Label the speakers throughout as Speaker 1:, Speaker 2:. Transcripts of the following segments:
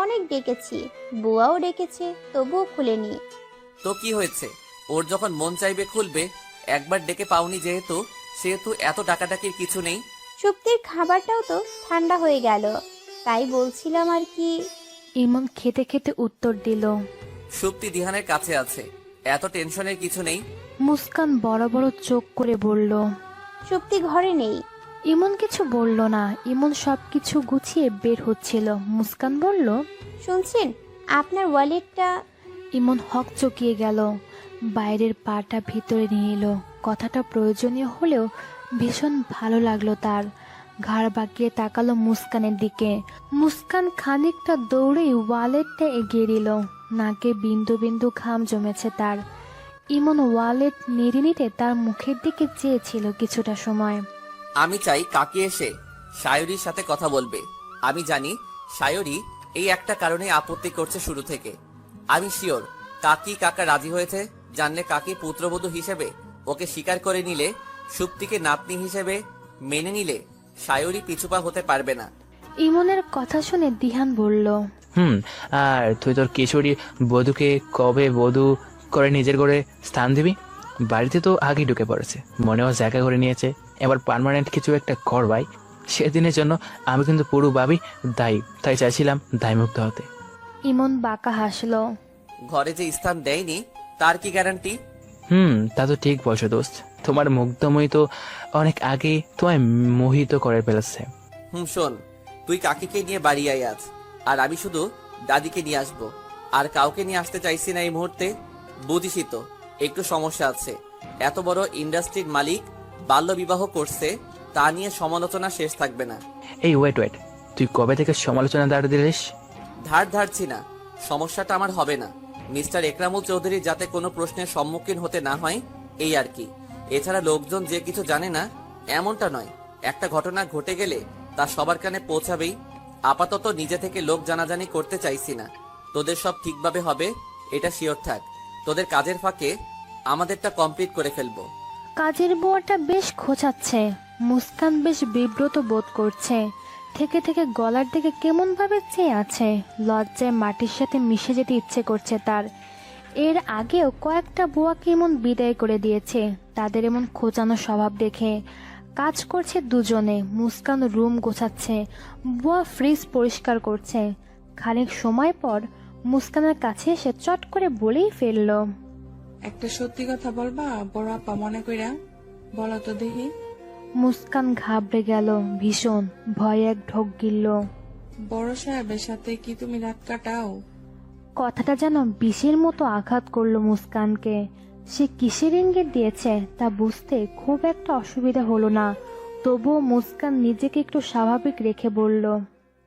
Speaker 1: অনেক ডেকেছি বুয়াও ডেকেছে তবুও খুলেনি।
Speaker 2: তো কি হয়েছে? ওর যখন মন চাইবে খুলবে একবার ডেকে পাওনি যেহেতু সেহেতু এত ডাকাডাকির কিছু নেই।
Speaker 1: সুপ্তির খাবারটাও তো ঠান্ডা হয়ে গেল। তাই বলছিলাম আর কি।
Speaker 3: ইমন খেতে খেতে উত্তর দিল
Speaker 2: সুপ্তি দিহানের কাছে আছে এত টেনশনের কিছু নেই।
Speaker 3: মুস্কান বড় বড় চোখ করে বলল
Speaker 1: সুপ্তি ঘরে নেই
Speaker 3: ইমন কিছু বলল না। ইমন সবকিছু গুছিয়ে বের হচ্ছিল। মুস্কান বলল
Speaker 1: শুনছেন আপনার ওয়ালেটটা
Speaker 3: ইমন হক চকিয়ে গেল। বাইরের পাটা ভিতরে নিয়ে এলো। কথাটা প্রয়োজনীয় হলেও ভীষণ ভালো লাগল তার। ঘাড় বাঁকিয়ে তাকালো মুস্কানের দিকে। মুস্কান খানিকটা দৌড়েই ওয়ালেটটা এগিয়ে দিল নাকে বিন্দু বিন্দু ঘাম জমেছে তার। ইমন ওয়ালেট নেড়ে নিতে তার মুখের দিকে চেয়েছিল কিছুটা সময়।
Speaker 2: আমি চাই কাকি এসে সায়রির সাথে কথা বলবে। আমি জানি সায়রি এই একটা কারণে আপত্তি করছে শুরু থেকে। আমি শিওর কাকি কাকা রাজি হয়েছে জানলে কাকি পুত্রবধূ হিসেবে ওকে স্বীকার করে নিলে সুপ্তিকে নাতনি হিসেবে মেনে নিলে সায়রি পিছুপা হতে পারবে না।
Speaker 3: ইমনের কথা শুনে দিহান বলল
Speaker 4: হুম আর তুই তোর কিশোরী বধূকে কবে বধূ করে নিজের করে স্থান দিবি? বাড়িতে তো আগেই ঢুকে পড়েছে মনেও জায়গা করে নিয়েছে। এবার পার্মানেন্ট কিছু একটা কর ভাই সেদিনের জন্য আমি কিন্তু পুরো ভাবি দায়ী তাই চাইছিলাম দায়মুক্ত হতে।
Speaker 3: ইমন বাঁকা হাসলো।
Speaker 2: ঘরে যে স্থান দেয়নি তার কি গ্যারান্টি
Speaker 4: হুম তা তো ঠিক বলছো দোস্ত। তোমার মুগ্ধময়ী তো অনেক আগেই তোমায় মোহিত করে ফেলেছে।
Speaker 2: হুম শোন তুই কাকিকে নিয়ে বাড়ি আয় আজ আর আমি শুধু দাদিকে নিয়ে আসব। আর কাউকে নিয়ে আসতে চাইছি না এই মুহূর্তে? বুঝিসই তো একটু সমস্যা আছে। এত বড় ইন্ডাস্ট্রির মালিক বাল্য বিবাহ করছে তা নিয়ে সমালোচনা শেষ থাকবে না।
Speaker 4: এই ওয়েট ওয়েট তুই কবে থেকে সমালোচনা দাঁড় দিলিস
Speaker 2: ধার ধারছি না। সমস্যাটা আমার হবে না। মিস্টার একরামুল চৌধুরী যাতে কোনো প্রশ্নের সম্মুখীন হতে না হয় এই আর কি। এছাড়া লোকজন যে কিছু জানে না এমনটা নয়। একটা ঘটনা ঘটে গেলে তা সবার কানে পৌঁছাবেই। আপাতত নিজে থেকে লোক জানাজানি করতে চাইছি না। তোদের সব ঠিকভাবে হবে এটা শিওর থাক। তোদের কাজের ফাঁকে আমাদেরটা কমপ্লিট করে ফেলব।
Speaker 3: কাজের বুয়াটা বেশ খোঁচাচ্ছে। মুস্কান বেশ বিব্রত বোধ করছে। থেকে থেকে গলার দিকে কেমন ভাবে চেয়ে আছে। লজ্জায় মাটির সাথে মিশে যেতে ইচ্ছে করছে তার। এর আগেও কয়েকটা বুয়াকে এমন বিদায় করে দিয়েছে। তাদের এমন খোঁচানো স্বভাব দেখে কাজ করছে দুজনে। মুস্কান রুম গোছাচ্ছে। বুয়া ফ্রিজ পরিষ্কার করছে। খানিক সময় পর মুস্কানের কাছে এসে চট করে বলেই ফেলল
Speaker 5: একটা সত্যি কথা বলবা বড় আপা মনে কইরা? বলো তো দেখি।
Speaker 3: মুস্কান ঘাবড়ে গেল ভীষণ ভয়ে এক ঢোক গিলল।
Speaker 5: বড় সাহেবের সাথে কি তুমি রাত কাটাও?
Speaker 3: কথাটা যেন বিষের মতো আঘাত করল মুস্কানকে। সে কিসের ইঙ্গিত দিয়েছে তা বুঝতে খুব একটা অসুবিধা হলো না। তবুও মুস্কান নিজেকে একটু স্বাভাবিক রেখে বলল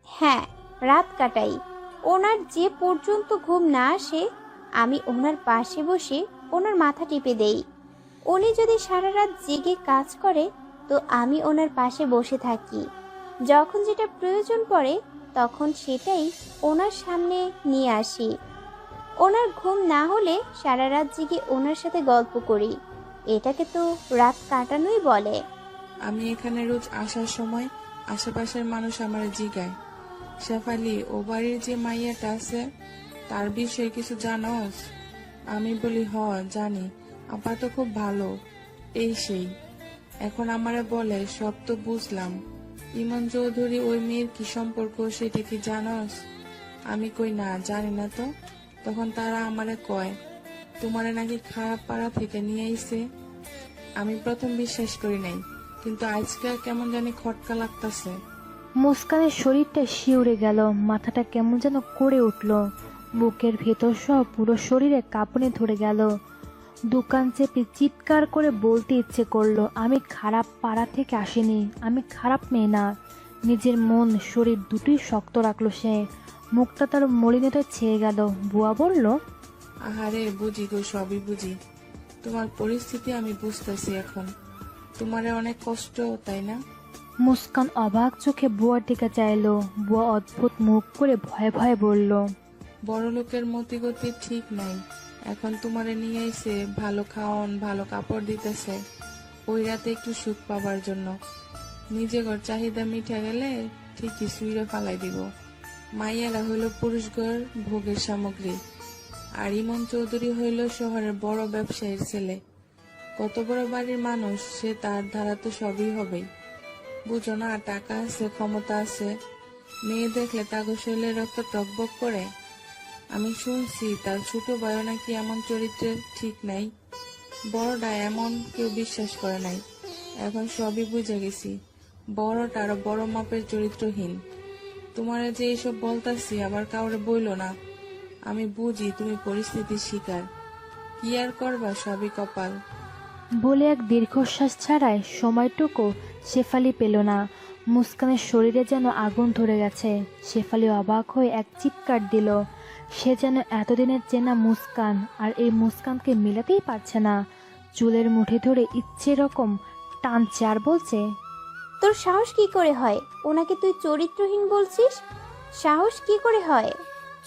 Speaker 1: হ্যাঁ রাত কাটাই। ওনার যে পর্যন্ত ঘুম না আসে আমি ওনার পাশে বসে ওনার মাথা টিপে দেই। উনি যদি সারা রাত জেগে কাজ করে, তো আমি ওনার পাশে বসে থাকি। যখন যেটা প্রয়োজন পড়ে, তখন সেটাই ওনার সামনে নিয়ে আসি। ওনার ঘুম না হলে সারা রাত জেগে ওনার সাথে গল্প করি। এটাকে তো রাত কাটানোই বলে।
Speaker 5: আমি এখানে রোজ আসার সময় আশেপাশের মানুষ আমার জিগায়। শেফালি, ও বাড়ির যে মাইয়াটা আছে, তার বিষয়ে কিছু জানোস আমি বলি হ জানি। আপা তো খুব ভালো। এই সেই। এখন আমারে বলে, সব তো বুঝলাম। ইমন চৌধুরী ওই মেয়ের কি সম্পর্ক সেটা কি জানোস? আমি কই, না, জানি না তো। তখন তারা আমারে কয়, তোমারে নাকি খারাপ পাড়া থেকে নিয়ে আইছে? আমি প্রথম বিশ্বাস করি নাই, কিন্তু আজকে কেমন জানি খটকা লাগতাছে।
Speaker 3: মুস্কানের শরীরটা শিউরে গেল, মাথাটা কেমন যেন করে উঠল। বুকের ভেতর সহ পুরো শরীরে কাঁপুনি ধরে গেল। দোকান চেপে চিৎকার করে বলতে ইচ্ছে করল আমি খারাপ পাড়া থেকে আসিনি আমি খারাপ মেয়ে না। নিজের মন শরীর দুটোই শক্ত রাখল সে। মুখটা তার মলিনতা ছেয়ে গেল। বুয়া বলল
Speaker 5: আহারে বুঝি গো সবই বুঝি। তোমার পরিস্থিতি আমি বুঝতেছি এখন। তোমারে অনেক কষ্ট তাই না?
Speaker 3: মুস্কান অবাক চোখে বুয়ার দিকে চাইলো। বুয়া অদ্ভুত মুখ করে ভয়ে ভয়ে বলল
Speaker 5: বড় লোকের মতিগতি ঠিক নাই। এখন তোমারে নিয়ে এসে ভালো খাওয়ন ভালো কাপড় দিতেছে। ওই রাতে একটু সুখ পাবার জন্য। নিজে ঘর চাহিদা মিঠা গেলে ঠিকই সুইরে ফালাই দিব। মাইয়ারা হইল পুরুষগর ভোগের সামগ্রী। আর ইমন চৌধুরী হইল শহরের বড় ব্যবসায়ীর ছেলে। কত বড় বাড়ির মানুষ, সে তার ধারা তো সবই হবে। বুঝো না, টাকা আছে, ক্ষমতা আছে। মেয়ে দেখলে তাগো শরীরে রক্ত টকবক করে। আমি শুনছি, তার ছোট বয় নাকি এমন চরিত্রের ঠিক নাই। বড়টা এমন কেউ বিশ্বাস করে নাই। এখন সবই বুঝে গেছি। বড়টা আরও বড় মাপের চরিত্রহীন। তোমারে যে এসব বলতাছি, আবার কাউরে বইলো না। আমি বুঝি তুমি পরিস্থিতির শিকার। কি আর করবা সবই কপাল।
Speaker 3: বলে এক দীর্ঘশ্বাস ছাড়ায় সময়টুকু শেফালি পেল না। মুস্কানের শরীরে যেন আগুন ধরে গেছে। শেফালি অবাক হয়ে এক চিৎকার দিল। সে যেন এতদিনের চেনা মুস্কান আর এই মুস্কানকে মিলাতেই পারছে না। চুলের মুঠে ধরে ইচ্ছে রকম টানছে আর বলছে
Speaker 1: তোর সাহস কি করে হয়? ওনাকে তুই চরিত্রহীন বলছিস? সাহস কি করে হয়?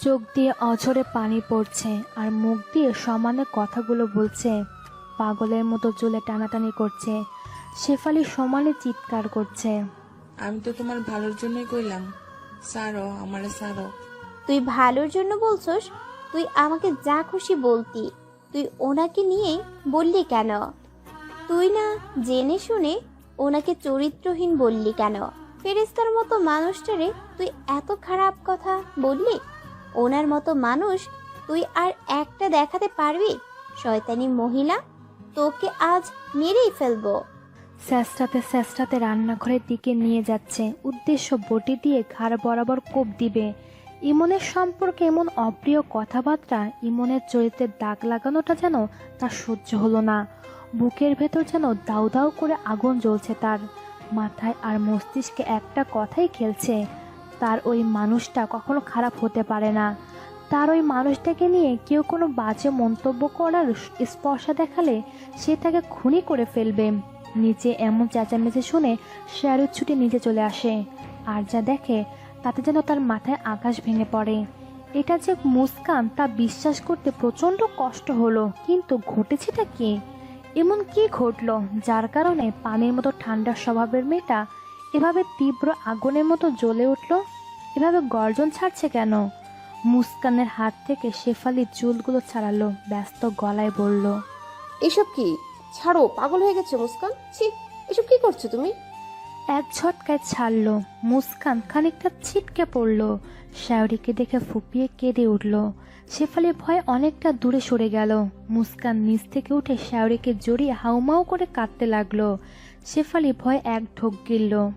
Speaker 3: চোখ দিয়ে অঝরে পানি পড়ছে আর মুখ দিয়ে সমানে কথাগুলো বলছে পাগলের মতো চুলে টানাটানি করছে। শেফালি সমানে চিৎকার করছে।
Speaker 5: আমি তো তোমার ভালোর জন্যই কইলাম। সারো আমারে সারো
Speaker 1: তুই ভালোর জন্য বলছস? তুই আমাকে যা খুশি বলতি। তুই ওনাকে নিয়ে বললি কেন? তুই না জেনে শুনে ওনাকে চরিত্রহীন বললি কেন? ফেরেস্তার মতো মানুষটারে তুই এত খারাপ কথা বললি? ওনার মতো মানুষ তুই আর একটা দেখাতে পারবি? শয়তানি মহিলা, তোকে আজ মেরেই ফেলব।
Speaker 3: স্যাঁচটাতে স্যাঁচটাতে রান্নাঘরের দিকে নিয়ে যাচ্ছে। উদ্দেশ্য বটি দিয়ে ঘাড় বরাবর কোপ দিবে। ইমনের সম্পর্কে এমন অপ্রিয় কথাবার্তা, ইমনের চরিত্রের দাগ লাগানোটা যেন তার সহ্য হলো না। বুকের ভেতর যেন দাউ দাউ করে আগুন জ্বলছে তার। মাথায় আর মস্তিষ্কে একটা কথাই খেলছে, তার ওই মানুষটা কখনো খারাপ হতে পারে না। তার ওই মানুষটাকে নিয়ে কেউ কোনো বাজে মন্তব্য করার স্পর্শা দেখালে সে তাকে খুনি করে ফেলবে। নিচে এমন চেঁচামেচি শুনে শেয়ারের ছুটে নিচে চলে আসে। আর যা দেখে, তাতে যেন তার মাথায় আকাশ ভেঙে পড়ে। এটা যে মুস্কান, তা বিশ্বাস করতে প্রচণ্ড কষ্ট হলো। কিন্তু ঘটেছেটা কি? এমন কি ঘটলো যার কারণে পানির মতো ঠান্ডা স্বভাবের মেয়েটা এভাবে তীব্র আগুনের মতো জ্বলে উঠল? এভাবে গর্জন ছাড়ছে কেন? মুস্কানের হাত থেকে শেফালি চুলগুলো ছাড়ালো, ব্যস্ত গলায় বলল,
Speaker 6: এসব কি? ছাড়ো পাগল হয়ে গেছে মুস্কান। ছি এসব কি করছ তুমি?
Speaker 3: এক ঝটকায় ছাড়লো। মুস্কান খানিকটা ছিটকে পড়ল। শাওরিকে দেখে ফুপিয়ে কেঁদে উঠল। শেফালি ভয় অনেকটা দূরে সরে গেল। মুস্কান নিচ থেকে উঠে শাওরিকে জড়িয়ে হাউমাউ করে কাঁদতে লাগল। শেফালি ভয় এক ঢোক গিলল।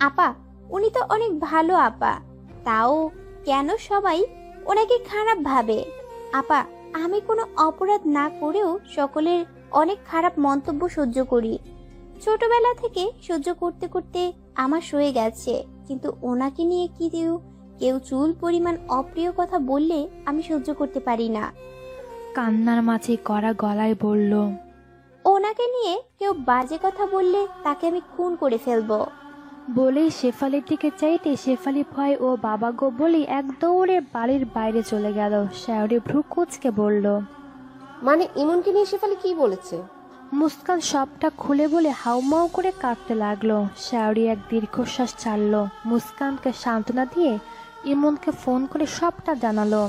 Speaker 1: আপা উনি তো অনেক ভালো আপা। তাও কেন সবাই ওনাকে খারাপ ভাবে? আপা আমি কোনো অপরাধ না করেও সকলের অনেক খারাপ মন্তব্য সহ্য করি। ছোটবেলা থেকে সহ্য করতে করতে আমার সয়ে গেছে কিন্তু ওনাকে নিয়ে কি কেউ কেউ চুল পরিমাণ অপ্রিয় কথা বললে আমি সহ্য করতে পারি না।
Speaker 3: কান্নার মাঝে কড়া গলায় বলল
Speaker 1: ওনাকে নিয়ে কেউ বাজে কথা বললে তাকে আমি খুন করে ফেলব।
Speaker 3: বলেই শেফালির দিকে চাইতে শেফালি ভয় ও বাবা গো বলেই এক দৌড়ে বাড়ির বাইরে চলে গেল। শাওরি ভ্রু কুচকে বলল
Speaker 6: মানে ইমনকে নিয়ে শেফালি কি বলেছে?
Speaker 3: মুস্কান সবটা খুলে বলে হাউমাউ করে কাঁদতে লাগল। শাওরি এক দীর্ঘশ্বাস ছাড়লো। মুস্কানকে সান্ত্বনা দিয়ে ইমনকে ফোন করে সবটা জানালো।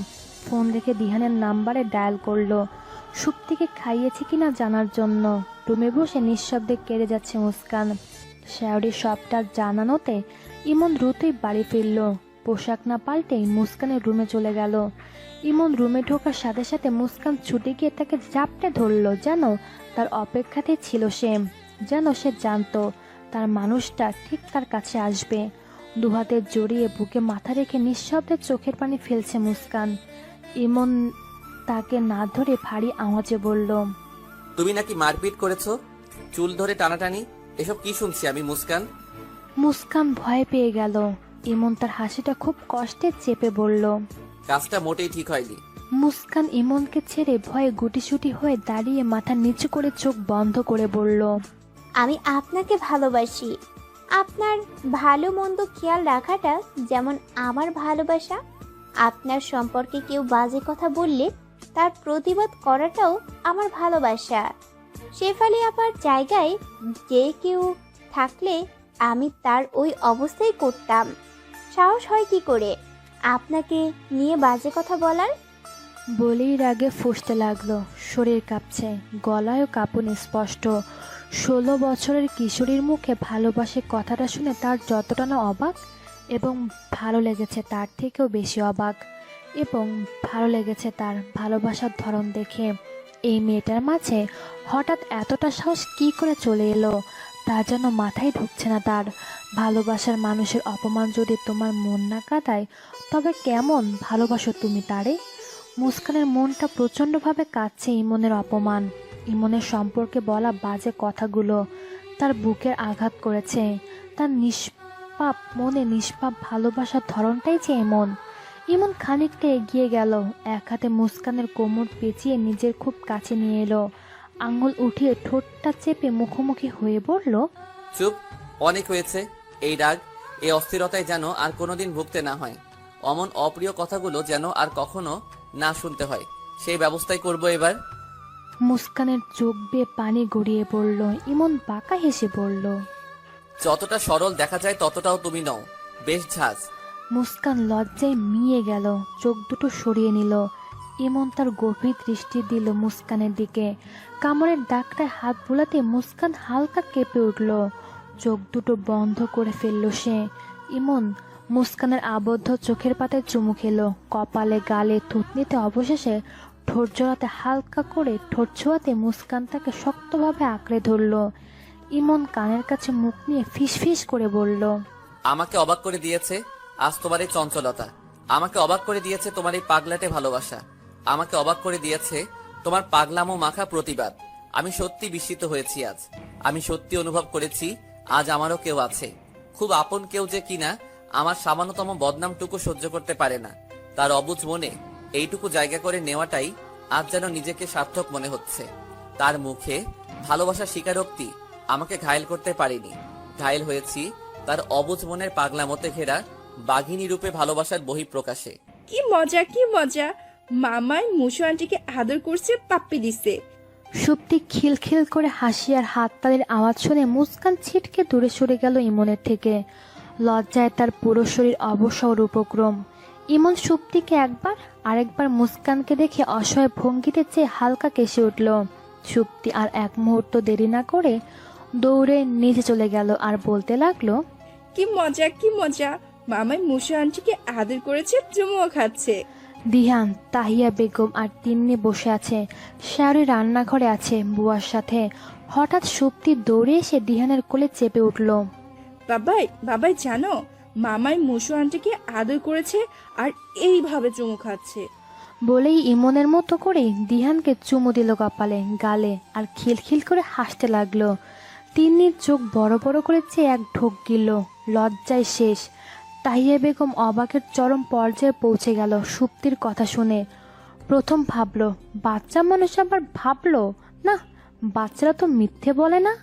Speaker 3: ফোন রেখে দিহানের নাম্বারে ডায়াল করল। সুপ্তিকে খাইয়েছে কিনা জানার জন্য। রুমে বসে নিঃশব্দে কেড়ে যাচ্ছে মুস্কান। শাওরি সবটা জানানোতে ইমন দ্রুতই বাড়ি ফিরল। পোশাক না পাল্টেই মুস্কানের রুমে চলে গেল। ইমন রুমে ঢোকার সাথে সাথে মুস্কান ছুটে গিয়ে তাকে জাপটে ধরলো যেন তার অপেক্ষাতে ছিল সে যেন সে জানতো তার মানুষটা ঠিক তার কাছে আসবে। দুহাতে জড়িয়ে বুকে মাথা রেখে নিঃশব্দে চোখের পানি ফেলছে মুস্কান। ইমন তাকে না ধরে ভারী আওয়াজে বলল
Speaker 2: তুমি নাকি মারপিট করেছ? চুল ধরে টানাটানি? এসব কি শুনছি আমি মুস্কান?
Speaker 3: মুস্কান ভয় পেয়ে গেল। ইমন তার হাসিটা খুব কষ্টে চেপে বলল
Speaker 2: কাজটা মোটেই ঠিক হয়নি।
Speaker 3: মুস্কান ইমনকে ছেড়ে ভয়ে গুটিসুটি হয়ে দাঁড়িয়ে মাথা নিচু করে চোখ বন্ধ করে বলল
Speaker 1: আমি আপনাকে ভালোবাসি। আপনার ভালো মন্দ খেয়াল রাখাটা যেমন আমার ভালোবাসা আপনার সম্পর্কে কেউ বাজে কথা বললে তার প্রতিবাদ করাটাও আমার ভালোবাসা। শেফালি আপার জায়গায় যে কেউ থাকলে আমি তার ওই অবস্থায় করতাম। সাহস হয় কি করে? আপনাকে নিয়ে বাজে কথা বলার?
Speaker 3: বলেই রাগে ফুসতে লাগল, শরীর কাঁপছে, গলায়ও কাঁপুনি স্পষ্ট। ষোলো বছরের কিশোরীর মুখে ভালোবাসে কথাটা শুনে তার যতটা না অবাক এবং ভালো লেগেছে তার থেকেও বেশি অবাক এবং ভালো লেগেছে তার ভালোবাসার ধরন দেখে। এই মেয়েটার মাঝে হঠাৎ এতটা সাহস কী করে চলে এলো, তা যেন মাথায় ঢুকছে না তার। ভালোবাসার মানুষের অপমান যদি তোমার মন না কাঁদায় তবে কেমন ভালোবাসো তুমি তারে? মুস্কানের মনটা প্রচণ্ডভাবে কাঁদছে ইমনের অপমান। ইমনের সম্পর্কে বলা বাজে কথাগুলো তার বুকের আঘাত করেছে। তার নিষ্পাপ মনে নিষ্পাপ ভালোবাসার ধরনটাই যে এমন। ইমন খানিকটা এগিয়ে গেল, এক হাতে মুস্কানের কোমর পেঁচিয়ে নিজের খুব কাছে নিয়ে এলো। আঙুল উঠিয়ে ঠোঁটটা চেপে মুখোমুখি হয়ে বলল,
Speaker 2: চুপ, অনেক হয়েছে। এই রাগ এই অস্থিরতায় যেন আর কোনোদিন ভুগতে না হয়। অমন অপ্রিয় কথাগুলো যেন আর কখনো না শুনতে হয়। সেই ব্যবস্থাই করব এবার।
Speaker 3: মুস্কানের চোখ বেয়ে পানি গড়িয়ে পড়ল ইমন বাঁকা হেসে বলল
Speaker 2: যতটা সরল দেখা যায় ততটাও তুমি নও। বেশ ঝাঁজ।
Speaker 3: মুস্কান লজ্জায় মিয়ে গেল চোখ দুটো সরিয়ে নিল। ইমন তার গভীর দৃষ্টি দিল মুস্কানের দিকে। কামড়ের ডাকটায় হাত বোলাতে মুস্কান হালকা কেঁপে উঠল। চোখ দুটো বন্ধ করে ফেলল সে। ইমন মুস্কানের আবদ্ধ চোখের পাতায় চুমু খেলো। কপালে, গালে, থুতনিতে অবশেষে ঠোঁট জোড়াতে হালকা করে ঠোঁট ছোঁয়াতে মুস্কান তাকে শক্তভাবে আঁকড়ে ধরল। ইমন কানের কাছে মুখ নিয়ে ফিস ফিস করে বলল,
Speaker 2: আমাকে অবাক করে দিয়েছে আজ তোমার এই চঞ্চলতা। আমাকে অবাক করে দিয়েছে তোমার এই পাগলাটে ভালোবাসা। আমাকে অবাক করে দিয়েছে তোমার পাগলামো মাখা প্রতিবাদ। আমি সত্যি বিস্মিত হয়েছি আজ। আমি সত্যি অনুভব করেছি আজ আমারও কেউ আছে। খুব আপন কেউ যে কিনা, আমার সামান্যতম বদনামটুকু সহ্য করতে পারে না। তার অবুঝ মনে এইটুকু জায়গা করে নেওয়াটাই আজ যেন নিজেকে সার্থক মনে হচ্ছে। তার মুখে ভালোবাসার স্বীকারোক্তি আমাকে ঘায়েল করতে পারেনি। ঘায়েল হয়েছি তার অবুঝ মনের পাগলামতে ঘেরা বাঘিনী রূপে ভালোবাসার বহিঃপ্রকাশে।
Speaker 7: কি মজা কি মজা। মামাই, মুসু আন্টিকে আদর করছে, পাপ্পি দিছে।
Speaker 3: সুপ্তি খিলখিল করে হাসি আর হাততালির আওয়াজ শুনে মুস্কান ছিটকে দূরে সরে গেল ইমনের থেকে। লজ্জায় তার পুরো শরীর অবসর উপক্রম। ইমন সুপ্তিকে একবার, আরেকবার মুস্কানকে দেখে অসহায় ভঙ্গিতে চেয়ে হালকা কেসে উঠল। সুপ্তি আর এক মুহূর্ত দেরি না করে দৌড়ে নিচে চলে গেল আর বলতে লাগল,
Speaker 7: কি মজা কি মজা। মামাই মুসু আন্টিকে আদর করেছে, চুমুও খাচ্ছে।
Speaker 3: দিহান তাহিয়া বেগম আর তিন্নি বসে আছে। শাওরি রান্নাঘরে আছে বুয়ার সাথে। হঠাৎ সুপ্তি দৌড়ে এসে দিহানের কোলে চেপে উঠল।
Speaker 7: বাবাই বাবাই জানো মামাই মুসু আন্টিকে আদর করেছে আর এইভাবে চুমু খাচ্ছে।
Speaker 3: বলেই ইমনের মতো করে দিহানকে চুমু দিল কপালে গালে আর খিলখিল করে হাসতে লাগল। তিন্নির চোখ বড় বড় করে চেয়ে এক ঢোক গিল লজ্জায় শেষ। তাহিয়া বেগম অবাকের চরম পর্যায়ে পৌঁছে গেল সুপ্তির কথা শুনে। প্রথম ভাবলো বাচ্চা মানুষ আবার ভাবলো? না বাচ্চারা তো মিথ্যে বলে না।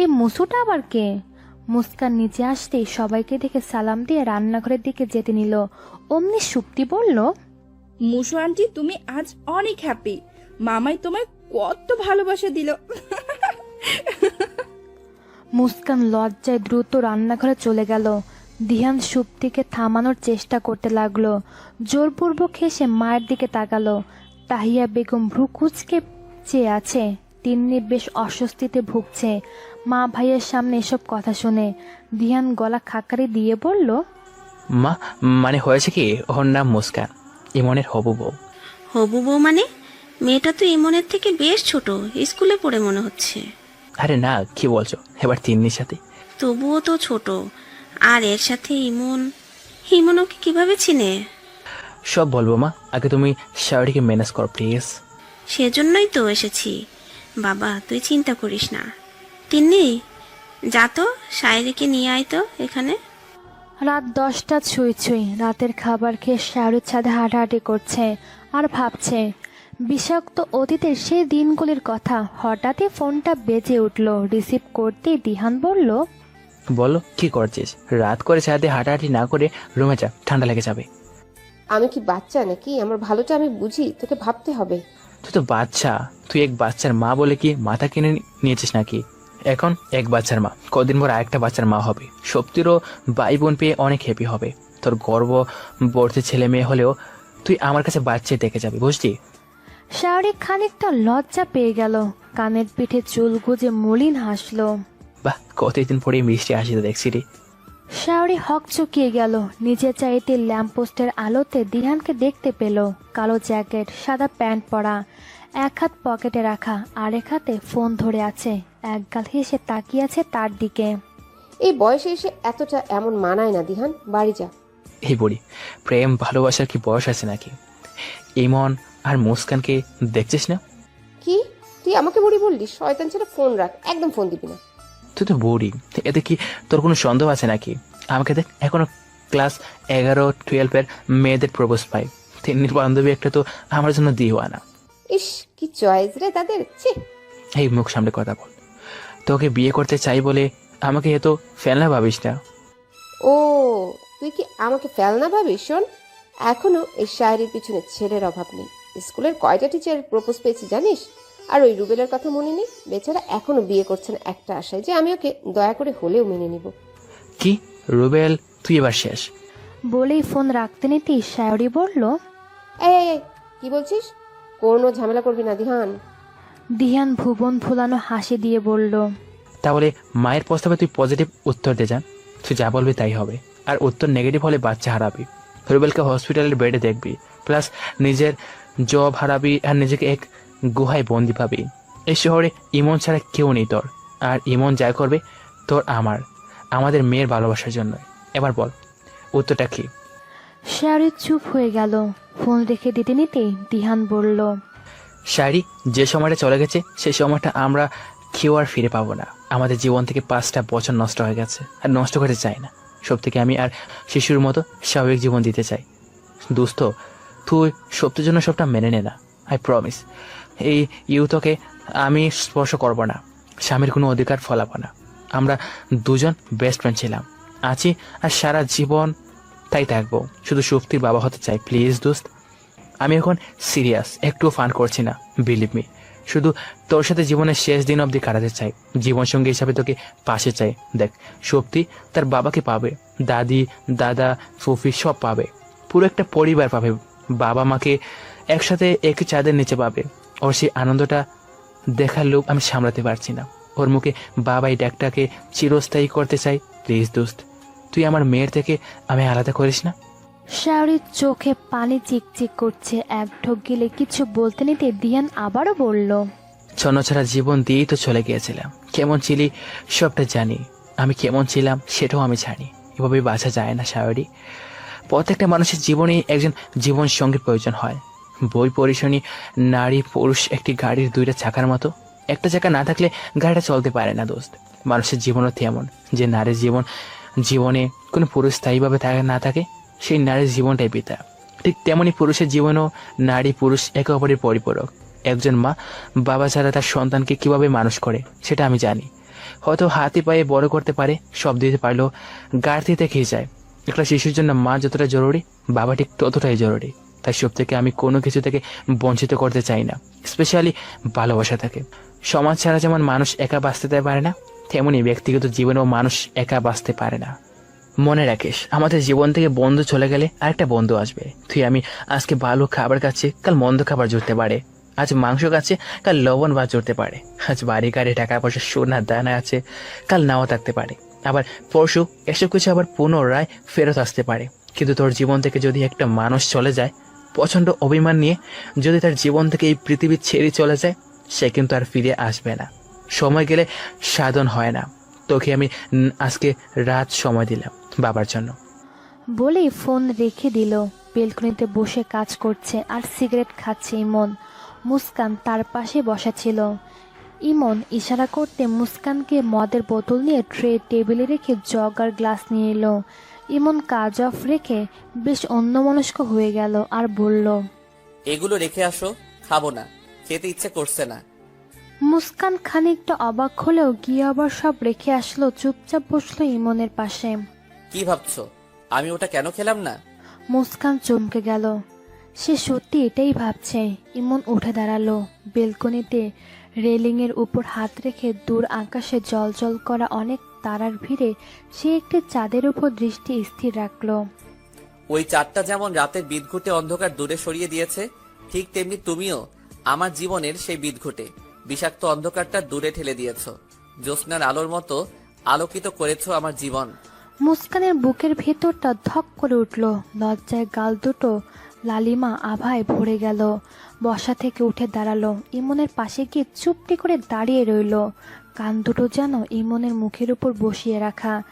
Speaker 3: এই মুসুটা আবার কে? মুস্কান নিচে আসতেই সবাইকে দেখে সালাম দিয়ে রান্নাঘরের দিকে যেতে নিল। অমনি সুপ্তি বলল
Speaker 7: মুসু আন্টি তুমি আজ অনেক হ্যাপি মামাই তোমায় কত ভালোবাসা দিল।
Speaker 3: মুস্কান লজ্জায় দ্রুত রান্নাঘরে চলে গেল। দিহান সুপ্তিকে থামানোর চেষ্টা করতে লাগল। জোরপূর্বক হেসে মায়ের দিকে তাকালো। তাহিয়া বেগম ভ্রুকুচকে চেয়ে আছে। তিন্নি বেশ অস্বস্তিতে ভুগছে। মা ভাইয়ের সামনে এসব কথা শুনে দিহান গলা খাকারি দিয়ে বলল
Speaker 4: মা মানে হয়েছে কি? ওর নাম মুস্কান ইমনের হবু বউ।
Speaker 8: হবু বউ মানে? মেয়েটা তো ইমনের থেকে বেশ ছোট। স্কুলে পড়ে মনে হচ্ছে।
Speaker 4: আরে না কি বলছো? এবার তিন্নির সাথে।
Speaker 8: তবুও তো ছোট। আর এর সাথে ইমন ইমন ওকে কীভাবে চিনে?
Speaker 4: সব বলব মা আগে তুমি শাওরিকে ম্যানেজ করো প্লিজ।
Speaker 8: সেজন্যই তো এসেছি। বাবা তুই চিন্তা করিস না। তিন্নি যা তো শায়রিকে নিয়ে আয় তো এখানে।
Speaker 3: রাত দশটা ছুঁই ছুঁই রাতের খাবার খেয়ে শাহরুর ছাদে হাঁটাহাঁটি করছে আর ভাবছে বিষাক্ত অতীতের সেই দিনগুলির কথা হঠাৎই ফোনটা বেজে উঠল রিসিভ করতেই দিহান বলল
Speaker 4: বলো কি করছিস? রাত করে ছাদে হাঁটাহাঁটি না করে রুমে যা ঠান্ডা লেগে যাবে।
Speaker 6: আমি কি বাচ্চা নাকি? আমার ভালোটা আমি বুঝি তোকে ভাবতে হবে।
Speaker 4: তুই তো বাচ্চা তুই এক বাচ্চার মা বলে কি মাথা কিনে নিয়েছিস নাকি? এখন এক বাচ্চার মা কদিন পর আরেকটা বাচ্চার মা হবে। সত্যিরও ভাই বোন পেয়ে অনেক হ্যাপি হবে। তোর গর্ব বর্তি ছেলে মেয়ে হলেও তুই আমার কাছে বাচ্চাই দেখে যাবি বুঝলি?
Speaker 3: শাওরি খানিকটা লজ্জা পেয়ে গেল। কানের পিঠে চুল গুজে মলিন হাসলো।
Speaker 4: বাহ কতদিন পরে মিষ্টি হাসিতে দেখছি রে।
Speaker 3: শাওরি হক চুকিয়ে গেল। নিজের চাইতে ল্যাম্পপোস্টের আলোতে দিহানকে দেখতে পেল। কালো জ্যাকেট সাদা প্যান্ট পরা এক হাত পকেটে রাখা আরেক হাতে ফোন ধরে আছে। এক গাল হেসে তাকিয়ে আছে তার দিকে।
Speaker 6: এই বয়সে এসে এতটা এমন মানায় না দিহান বাড়ি যা।
Speaker 4: এই বলি প্রেম ভালোবাসার কি বয়স আছে নাকি? ইমন আর মুস্কানকে দেখছিস না?
Speaker 6: কি? তুই আমাকে বুড়ি বললি? শয়তান ছেলে ফোন রাখ একদম ফোন দিবি না।
Speaker 4: তুই তো বুড়ি এতে কি তোর কোনো সন্দেহ আছে নাকি? আমাকে দেখ এখনও ক্লাস এগারো টুয়েলভের মেয়েদের প্রবোজ পাই তিন্নির বান্ধবী একটা তো আমার জন্য দিওয়া না
Speaker 6: ইস কি চয়েস রে তাদের ছি।
Speaker 4: এই মুখ সামনে কথা বল। তোকে বিয়ে করতে চাই বলে আমাকে এত ফেলনা ভাবিস না।
Speaker 6: ও তুই কি আমাকে ফেলনা ভাবিস শোন? এখনও এই শায়েরির পিছনে ছেলের অভাব নেই। স্কুলের কয়টা টিচার প্রপোজ পেয়েছি জানিস? আর ওই রুবেলের কথা মনে নেই? বেচারা এখনও বিয়ে করছেন একটা আশায় যে আমি ওকে দয়া করে হলেও মেনে নিব।
Speaker 4: কি? রুবেল তুই এবার শেষ।
Speaker 3: বলেই ফোন রাখতে নিতেই শাওরি বলল
Speaker 6: এই এই, এই কি বলছিস? কোনো ঝামেলা করবি না দিহান।
Speaker 3: দিহান ভুবন ভুলানো হাসি দিয়ে বলল
Speaker 4: তাহলে মায়ের প্রস্তাবে তুই পজিটিভ উত্তর দে যান তুই যা বলবি তাই হবে। আর উত্তর নেগেটিভ হলে বাচ্চা হারাবি। রুবেলকে হসপিটালের বেডে দেখবি। প্লাস নিজের জব হারাবি আর নিজেকে এক গুহায় বন্দি পাবি। এই শহরে ইমন ছাড়া কেউ নেই তোর। আর ইমন যা করবে তোর আমার আমাদের মেয়ের ভালোবাসার জন্য। এবার বল উত্তরটা কি?
Speaker 3: শাড়ি চুপ হয়ে গেল। ফোন রেখে দিতে নিতে দিহান বলল
Speaker 4: শাড়ি যে সময়টা চলে গেছে সেই সময়টা আমরা কেউ আর ফিরে পাবো না। আমাদের জীবন থেকে পাঁচটা বছর নষ্ট হয়ে গেছে আর নষ্ট করতে চাই না। সব থেকে আমি আর শিশুর মতো স্বাভাবিক জীবন দিতে চাই। দোস্ত তুই সত্যের জন্য সবটা মেনে নে না আই প্রমিস এই ইউথকে আমি স্পর্শ করব না। স্বামীর কোনো অধিকার ফলাবো না। আমরা দুজন বেস্ট ফ্রেন্ড ছিলাম। আছি আর সারা জীবন তাই থাকব। শুধু শক্তির বাবা হতে চাই প্লিজ দোস্ত। আমি এখন সিরিয়াস একটুও ফান করছি না বিলিভ মি শুধু তোর সাথে জীবনের শেষ দিন অবধি কাটাতে চাই। জীবন সঙ্গী হিসাবে তোকে পাশে চাই। দেখ, শক্তি তার বাবাকে পাবে। দাদি, দাদা, ফুফি সব পাবে। পুরো একটা পরিবার পাবে। বাবা মাকে একসাথে একই চাঁদের নিচে পাবে। ওর সেই আনন্দটা দেখার লোক আমি সামলাতে পারছি না। ওর মুখে বাবা এই ডাকটাকে চিরস্থায়ী করতে চাই প্লিজ দোস্ত তুই আমার মেয়ের থেকে আমি আলাদা করিস না?
Speaker 3: শাওরির চোখে পানি চিকচিক করছে এক ঢোক গেলে কিছু বলতে নিতে দিহান আবারও বলল
Speaker 4: ছন্নছাড়া জীবন দিয়েই তো চলে গিয়েছিলাম। কেমন ছিলি সবটা জানি আমি কেমন ছিলাম সেটাও আমি জানি। এভাবে বাঁচা যায় না শাওরি। প্রত্যেকটা মানুষের জীবনে একজন জীবন সঙ্গীর প্রয়োজন হয়। বই পরিশনী নারী পুরুষ একটি গাড়ির দুইটা চাকার মতো। একটা চাকা না থাকলে গাড়িটা চলতে পারে না, দোস্ত। মানুষের জীবনও তেমন, যে নারীর জীবন, জীবনে কোনো পুরুষ স্থায়ীভাবে থাকে, না থাকে, সেই নারীর জীবনটাই পিতা ঠিক তেমনি পুরুষের জীবনও নারী পুরুষ একে অপরের পরিপূরক। একজন মা, বাবা ছাড়া তার সন্তানকে কীভাবে মানুষ করে, সেটা আমি জানি। হয়তো হাতে পায়ে বড় করতে পারে সব দিতে পারলেও গাড়িতে খেয়ে যায়। একটা শিশুর জন্য মা যতটা জরুরি, বাবা ঠিক ততটাই জরুরি। তাই সব থেকে আমি কোনো কিছু থেকে বঞ্চিত করতে চাই না স্পেশালি ভালোবাসা থাকে। সমাজ ছাড়া যেমন মানুষ একা বাঁচতে পারে না, তেমনি ব্যক্তিগত জীবনেও মানুষ একা বাঁচতে পারে না। মনে রাখিস, আমাদের জীবন থেকে বন্ধু চলে গেলে আরেকটা বন্ধু আসবে। তুই, আমি আজকে ভালো খাবার খাচ্ছি, কাল মন্দ খাবার জুড়তে পারে। আজ মাংস খাচ্ছে, কাল লবণ বা জুড়তে পারে। আজ বাড়ি গাড়ি টাকা পয়সা সোনার দানা আছে, কাল নাও থাকতে পারে। আবার পরশু এসব কিছু আবার পুনরায় ফেরত আসতে পারে। কিন্তু তোর জীবন থেকে যদি একটা মানুষ চলে যায় প্রচণ্ড অভিমান নিয়ে যদি তার জীবন থেকে এই পৃথিবী ছেড়ে চলে যায়, সে কিন্তু আর ফিরে আসবে না। সময় গেলে সাধন হয় না। তোকে আমি আজকে রাত সময় দিলাম বাবার জন্য।
Speaker 3: বলেই ফোন রেখে দিল। বেলকনিতে বসে কাজ করছে আর সিগারেট খাচ্ছে ইমন। মুস্কান তার পাশে বসা ছিল। ইমন ইশারা করতে মুস্কানকে মদের বোতল নিয়ে ট্রে, টেবিলে রেখে জগ আর গ্লাস নিয়ে এলো। ইমন কাজ অফ রেখে বেশ অন্যমনস্ক হয়ে গেল আর বলল
Speaker 2: এগুলো রেখে আসো খাব না খেতে ইচ্ছে করছে না।
Speaker 3: মুস্কান খানিকটা অবাক হলেও গিয়ে আবার সব রেখে আসলো চুপচাপ বসল ইমনের পাশে।
Speaker 2: কি ভাবছ? আমি ওটা কেন খেলাম না?
Speaker 3: মুস্কান চমকে গেল। সে সত্যি এটাই ভাবছে। ইমন উঠে দাঁড়াল। বেলকনিতে রেলিংয়ের উপর হাত রেখে দূর আকাশে জল করা অনেক তারার ভিড়ে সে একটি চাঁদের উপর দৃষ্টি স্থির রাখল।
Speaker 2: ওই চারটা যেমন রাতের বিদঘুটে অন্ধকার দূরে সরিয়ে দিয়েছে ঠিক তেমনি তুমিও আমার জীবনের সেই বিদঘুটে বিষাক্ত অন্ধকারটা দূরে ঠেলে দিয়েছ। জ্যোৎস্নার আলোর মতো আলোকিত করেছ আমার জীবন।
Speaker 3: মুস্কানের বুকের ভেতরটা ধক করে উঠল। লজ্জায় গাল দুটো লালিমা আভায় ভরে গেল। বসা থেকে উঠে দাঁড়াল। ইমনের পাশে গিয়ে চুপটি করে দাঁড়িয়ে রইল। কান দুটো যেন ইমনের মুখের উপর বসিয়ে রাখা।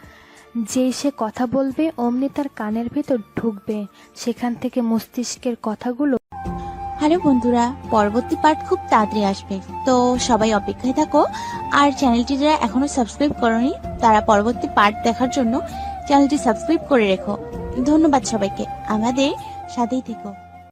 Speaker 3: যেই সে কথা বলবে, অমনি তার কানের ভেতর ঢুকবে। সেখান থেকে মস্তিষ্কের কথাগুলো
Speaker 9: হ্যালো বন্ধুরা, পরবর্তী পার্ট খুব তাড়াতাড়ি আসবে। তো সবাই অপেক্ষায় থাকো। আর চ্যানেলটি যারা এখনও সাবস্ক্রাইব করনি, তারা পরবর্তী পার্ট দেখার জন্য চ্যানেলটি সাবস্ক্রাইব করে রেখো। ধন্যবাদ সবাইকে। আমাদের সাথেই থেকো।